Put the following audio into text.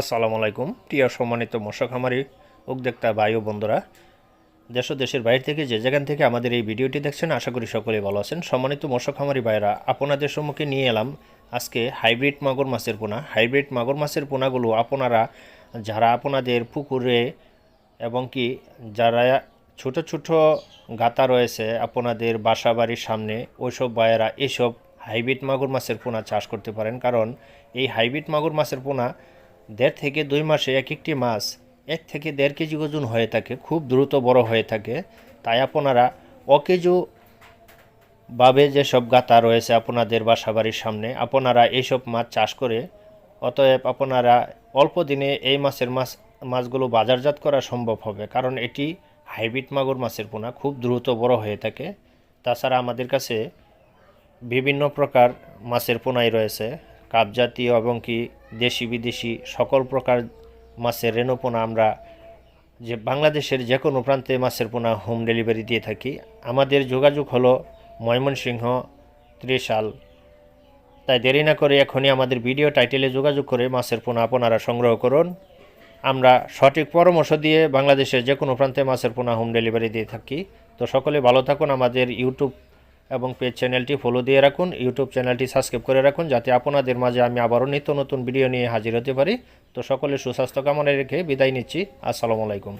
আসসালামু আলাইকুম। প্রিয় সম্মানিত মশা খামারি, উদ্যোক্তা বায়ু বন্ধুরা, দেশ দেশের বাইরে থেকে যে যেখান থেকে আমাদের এই ভিডিওটি দেখছেন, আশা করি সকলেই ভালো আছেন। সম্মানিত মশা খামারি ভাইরা আপনাদের সম্মুখে নিয়ে এলাম আজকে হাইব্রিড মাগুর মাছের পোনা। হাইব্রিড মাগুর মাছের পোনাগুলো আপনারা, যারা আপনাদের পুকুরে এবং কি যারা ছোট ছোট গাতা রয়েছে, আপনাদের বাসা বাড়ির সামনে, ওইসব ভাইয়েরা এসব হাইব্রিড মাগুর মাছের পোনা চাষ করতে পারেন। কারণ এই হাইব্রিড মাগুর মাছের পোনা দেড় থেকে দুই মাসে এক একটি মাছ এক থেকে দেড় কেজি ওজন হয়ে থাকে, খুব দ্রুত বড় হয়ে থাকে। তাই আপনারা অকেজো ভাবে যেসব গাতা রয়েছে আপনাদের বাসা বাড়ির সামনে, আপনারা এইসব মাছ চাষ করে, অতএব আপনারা অল্প দিনে এই মাছের মাছ, মাছগুলো বাজারজাত করা সম্ভব হবে। কারণ এটি হাইব্রিড মাগুর মাছের পোনা, খুব দ্রুত বড় হয়ে থাকে। তাছাড়া আমাদের কাছে বিভিন্ন প্রকার মাছের পোনাই রয়েছে। কাপ জাতীয় এবং কি দেশি বিদেশি সকল প্রকার মাছের রেণু পোনা আমরা যে বাংলাদেশের যে কোনো প্রান্তে মাছের পোনা হোম ডেলিভারি দিয়ে থাকি। আমাদের যোগাযোগ হলো ময়মনসিংহ ত্রিশাল তাই দেরি না করে এখনই আমাদের ভিডিও টাইটেলে যোগাযোগ করে মাছের পোনা আপনারা সংগ্রহ করুন। আমরা সঠিক পরামর্শ দিয়ে বাংলাদেশের যে কোনো প্রান্তে মাছের পোনা হোম ডেলিভারি দিয়ে থাকি। তো সকলে ভালো থাকুন আমাদের ইউটিউব এবং পেজ চ্যানেলটি ফলো দিয়ে রাখুন ইউটিউব চ্যানেলটি সাবস্ক্রাইব করে রাখুন যাতে আপনাদের মাঝে আমি আবারও নিত্য নতুন ভিডিও নিয়ে হাজির হতে পারি। তো সকলে সুস্বাস্থ্য কামনায় রেখে বিদায় নিচ্ছি। আসসালামু আলাইকুম।